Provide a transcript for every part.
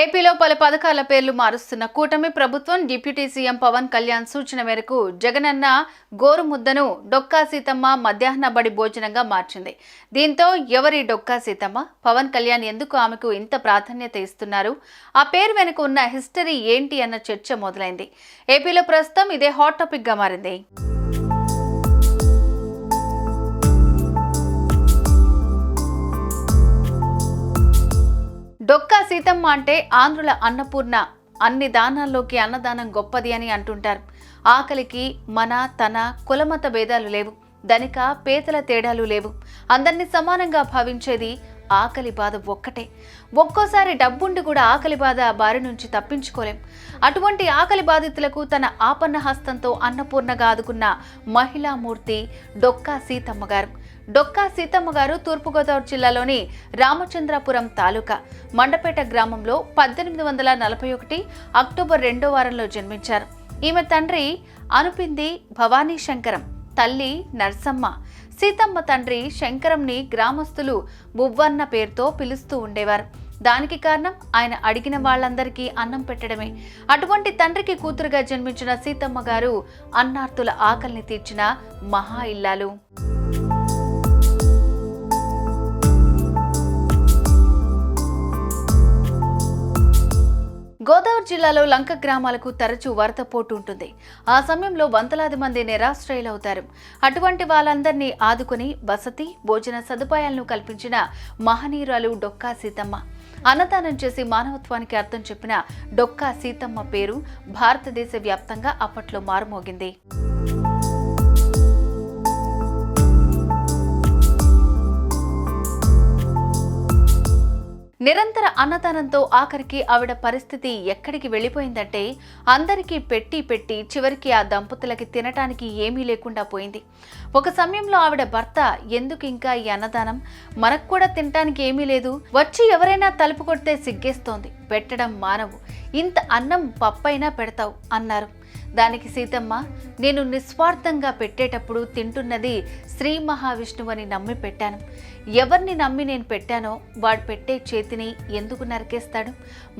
ఏపీలో పలు పథకాల పేర్లు మారుస్తున్న కూటమి ప్రభుత్వం డిప్యూటీ సీఎం పవన్ కళ్యాణ్ సూచన మేరకు జగనన్న గోరుముద్దను డొక్కా సీతమ్మ మధ్యాహ్న బడి భోజనంగా మార్చింది. దీంతో ఎవరి డొక్కా సీతమ్మ? పవన్ కళ్యాణ్ ఎందుకు ఆమెకు ఇంత ప్రాధాన్యత ఇస్తున్నారు? ఆ పేరు వెనుక ఉన్న హిస్టరీ ఏంటి అన్న చర్చ మొదలైంది. ఏపీలో ప్రస్తుతం ఇదే హాట్ టాపిక్గా మారింది. డొక్కా సీతమ్మ అంటే ఆంధ్రుల అన్నపూర్ణ. అన్ని దానాల్లోకి అన్నదానం గొప్పది అని అంటుంటారు. ఆకలికి మన తన కులమత భేదాలు లేవు. ధనిక పేదల తేడాలు లేవు. అందరినీ సమానంగా భావించేది ఆకలి బాధ ఒక్కటే. ఒక్కోసారి డబ్బుండి కూడా ఆకలి బాధ బారి నుంచి తప్పించుకోలేం. అటువంటి ఆకలి బాధితులకు తన ఆపన్న హస్తంతో అన్నపూర్ణగా ఆదుకున్న మహిళామూర్తి డొక్కా సీతమ్మ గారు. డొక్కా సీతమ్మ గారు తూర్పుగోదావరి జిల్లాలోని రామచంద్రాపురం తాలూకా మండపేట గ్రామంలో పద్దెనిమిది వందల నలభై ఒకటి అక్టోబర్ రెండో వారంలో జన్మించారు. ఈమె తండ్రి అనుపింది భవానీ శంకరం తల్లి నర్సమ్మ. సీతమ్మ తండ్రి శంకరంని గ్రామస్తులు బువ్వన్న పేరుతో పిలుస్తూ ఉండేవారు. దానికి కారణం ఆయన అడిగిన వాళ్ళందరికీ అన్నం పెట్టడమే. అటువంటి తండ్రికి కూతురుగా జన్మించిన సీతమ్మ గారు అన్నార్తుల ఆకలిని తీర్చిన మహా ఇల్లాలు. జిల్లాలో లంక గ్రామాలకు తరచూ వరద పోటు ఉంటుంది. ఆ సమయంలో వందలాది మంది నిరాశ్రయులవుతారు. అటువంటి వాళ్ళందరినీ ఆదుకుని వసతి భోజన సదుపాయాలను కల్పించిన మహనీయురాలు డొక్కా సీతమ్మ. అన్నదానం చేసి మానవత్వానికి అర్థం చెప్పిన డొక్కా సీతమ్మ పేరు భారతదేశ వ్యాప్తంగా అప్పట్లో మారుమోగింది. నిరంతర అన్నదానంతో ఆఖరికి ఆవిడ పరిస్థితి ఎక్కడికి వెళ్ళిపోయిందంటే అందరికీ పెట్టి పెట్టి చివరికి ఆ దంపతులకి తినటానికి ఏమీ లేకుండా పోయింది. ఒక సమయంలో ఆవిడ భర్త ఎందుకు ఇంకా ఈ అన్నదానం? మనకు కూడా తినటానికి ఏమీ లేదు. వచ్చి ఎవరైనా తలుపు కొడితే సిగ్గేస్తోంది. పెట్టడం మానవు. ఇంత అన్నం పప్పైనా పెడతావు అన్నారు. దానికి సీతమ్మ నేను నిస్వార్థంగా పెట్టేటప్పుడు తింటున్నది శ్రీ మహావిష్ణువు అని నమ్మి పెట్టాను. ఎవరిని నమ్మి నేను పెట్టానో వాడు పెట్టే చేతిని ఎందుకు నరికేస్తాడు?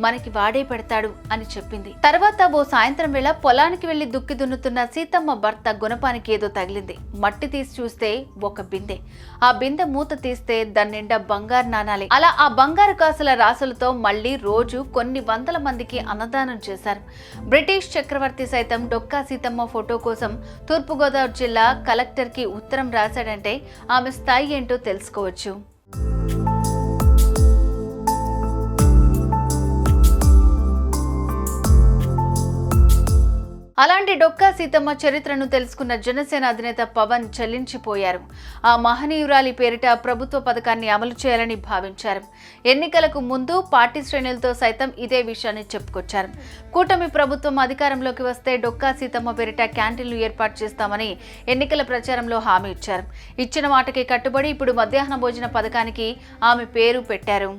మనకి వాడే పెడతాడు అని చెప్పింది. తర్వాత ఓ సాయంత్రం వేళ పొలానికి వెళ్ళి దుక్కి దున్నుతున్న సీతమ్మ భర్త గుణపానికి ఏదో తగిలింది. మట్టి తీసి చూస్తే ఒక బిందె. ఆ బిందె మూత తీస్తే దాని నిండా బంగారు నాణాలే. అలా ఆ బంగారు కాసుల రాసులతో మళ్ళీ రోజు కొన్ని వందల మందికి అన్నదానం చేశారు. బ్రిటిష్ చక్రవర్తి సైతం డొక్కా సీతమ్మ ఫోటో కోసం తూర్పుగోదావరి జిల్లా కలెక్టర్కి ఉత్తరం రాశాడంటే ఆమె స్థాయి ఏంటో తెలుసుకోవచ్చు. అలాంటి డొక్కా సీతమ్మ చరిత్రను తెలుసుకున్న జనసేన అధినేత పవన్ చలించిపోయారు ఆ మహనీయురాలి పేరిట ప్రభుత్వ పథకాన్ని అమలు చేయాలని భావించారు. ఎన్నికలకు ముందు పార్టీ శ్రేణులతో సైతం ఇదే విషయాన్ని చెప్పుకొచ్చారు. కూటమి ప్రభుత్వం అధికారంలోకి వస్తే డొక్కా సీతమ్మ పేరిట క్యాంటీన్లు ఏర్పాటు చేస్తామని ఎన్నికల ప్రచారంలో హామీ ఇచ్చారు. ఇచ్చిన మాటకి కట్టుబడి ఇప్పుడు మధ్యాహ్న భోజన పథకానికి ఆమె పేరు పెట్టారు.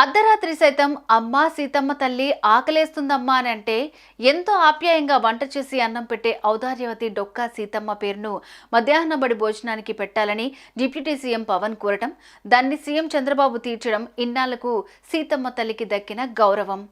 అర్ధరాత్రి సైతం అమ్మా సీతమ్మ తల్లి ఆకలేస్తుందమ్మా అని అంటే ఎంతో ఆప్యాయంగా వంట చేసి అన్నం పెట్టే ఔదార్యవతి డొక్కా సీతమ్మ పేరును మధ్యాహ్న బడి భోజనానికి పెట్టాలని డిప్యూటీ సీఎం పవన్ కోరటం దాన్ని సీఎం చంద్రబాబు తీర్చడం ఇన్నాళ్ళకు సీతమ్మ తల్లికి దక్కిన గౌరవం.